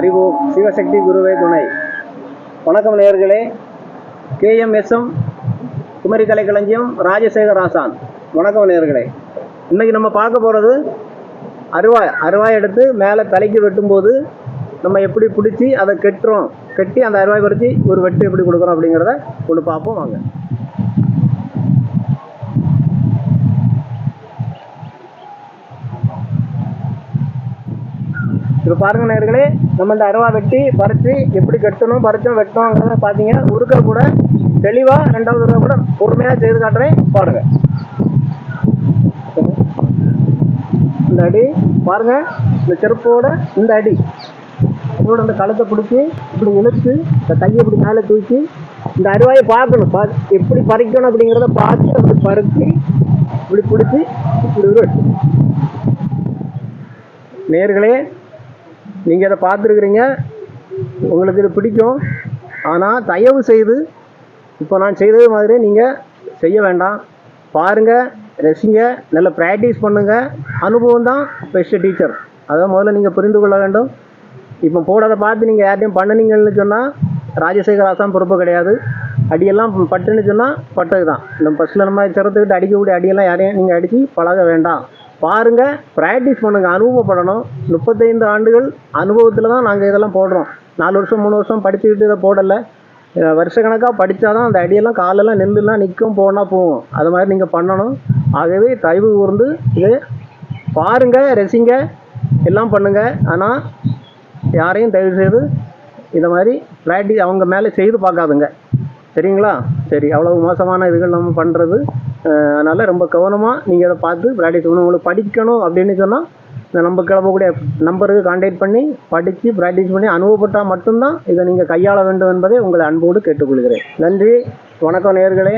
சிவசக்தி குருவே துணை. வணக்கம் நேயர்களே. கேஎம்எஸ்எம் குமரி கலை களஞ்சியம் ராஜசேகர் ஆசான். வணக்கம் நேயர்களே. இன்றைக்கி நம்ம பார்க்க போகிறது அருவாய் அருவாய் எடுத்து மேலே தலைக்கு வெட்டும்போது நம்ம எப்படி பிடிச்சி அதை கெட்டுறோம் கட்டி அந்த அருவாய் பறித்து ஒரு வெட்டு எப்படி கொடுக்குறோம் அப்படிங்கிறத ஒன்று பார்ப்போம் வாங்க. இப்போ பாருங்க நேர்களே நம்ம இந்த அருவா வெட்டி பறித்து எப்படி கட்டணும் பறிச்சோம் வெட்டணுங்கிறத பார்த்தீங்க உருக்க கூட தெளிவாக ரெண்டாவது தடவை கூட பொறுமையாக செய்து காட்டுறேன். பாருங்க. இந்த அடி பாருங்க இந்த செருப்போட இந்த அடி. இதோட இந்த கழுத்தை பிடிச்சி இப்படி இழுத்து இந்த கையை இப்படி மேலே தூக்கி இந்த அருவாயை பார்க்கணும். பா எப்படி பறிக்கணும் அப்படிங்கிறத பார்த்து அப்படி பறித்து இப்படி பிடிச்சி இப்படி ஒரு நேர்களே நீங்கள் அதை பார்த்துருக்குறீங்க. உங்களுக்கு இது பிடிக்கும். ஆனால் தயவு செய்து இப்போ நான் செய்தது மாதிரி நீங்கள் செய்ய வேண்டாம். பாருங்கள் ரசிங்க நல்ல ப்ராக்டிஸ் பண்ணுங்கள் அனுபவம் தான் பெஸ்ட் டீச்சர் அதை முதல்ல நீங்கள் புரிந்து கொள்ள வேண்டும். இப்போ போடாத பார்த்து நீங்கள் யார்ட்டையும் பண்ணுனீங்கன்னு சொன்னால் ராஜசேகர் ஆசாம் பொறுப்பு கிடையாது. அடியெல்லாம் பட்டுன்னு சொன்னால் பட்டது தான். இந்த ஃபஸ்ட்டில் நம்ம சிரத்துக்கிட்டு அடிக்கக்கூடிய அடியெல்லாம் யாரையும் நீங்கள் அடித்து பழக வேண்டாம். பாருங்க ப்ராக்டிஸ் பண்ணுங்க அனுபவப்படணும். முப்பத்தைந்து ஆண்டுகள் அனுபவத்தில் தான் நாங்கள் இதெல்லாம் போடுறோம். நாலு வருஷம் மூணு வருஷம் படிச்சுக்கிட்டு இதை போடலை. வருஷக்கணக்காக படித்தா தான் அந்த அடியெல்லாம் காலெல்லாம் நெல்லுலாம் நிற்கும் போனால் போகும் அது மாதிரி நீங்கள் பண்ணணும். ஆகவே தயவு கூர்ந்து இதை பாருங்க ரசிங்க எல்லாம் பண்ணுங்கள் ஆனால் யாரையும் தயவு செய்து இதை மாதிரி ப்ராக்டிஸ் அவங்க மேலே செய்து பார்க்காதுங்க. சரிங்களா? சரி அவ்வளவு மோசமான இதுகள் நம்ம பண்ணுறது அதனால் ரொம்ப கவனமாக நீங்கள் அதை பார்த்து ப்ராக்டிஸ் பண்ணணும். உங்களுக்கு படிக்கணும் அப்படின்னு சொன்னால் இந்த நம்ம கிளம்பக்கூடிய நம்பருக்கு கான்டாக்ட் பண்ணி படித்து ப்ராக்டிஸ் பண்ணி அனுபவப்பட்டால் மட்டும்தான் இதை நீங்கள் கையாள வேண்டும் என்பதை உங்களை அன்போடு கேட்டுக்கொள்கிறேன். நன்றி. வணக்கம் நேர்களே.